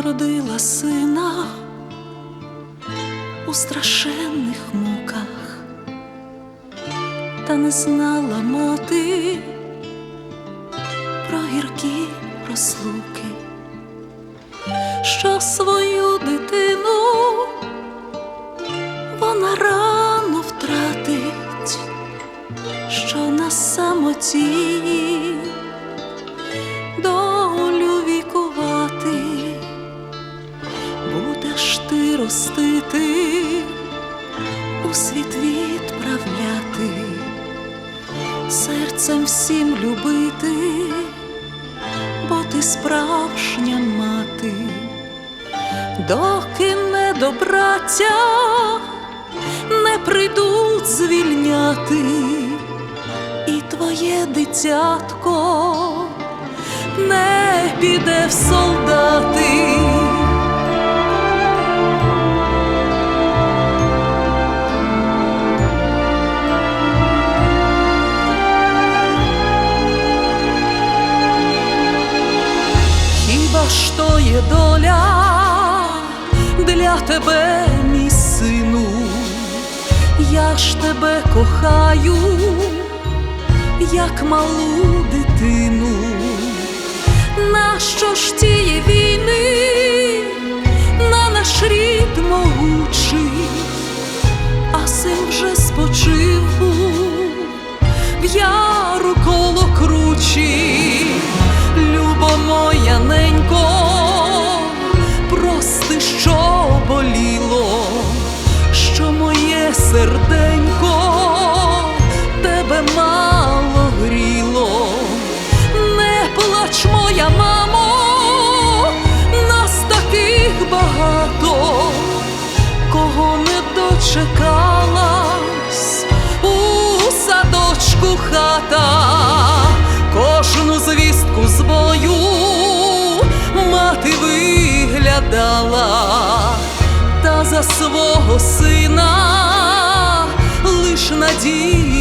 родила сина у страшенних муках, та не знала мати про гіркі розлуки, що свою дитину вона рано втратить, що на самоті ростити, у світ відправляти, серцем всім любити, бо ти справжня мати, доки не до браття не прийдуть звільняти, і твоє дитятко не піде в солдати. Тебе, мій сину? Я ж тебе кохаю, як малу дитину. Нащо ж тієї війни на наш рід могучий, дочекалась у садочку хата, кожну звістку з бою мати виглядала, та за свого сина лиш надію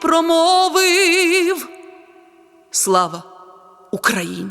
промовив Слава Україні!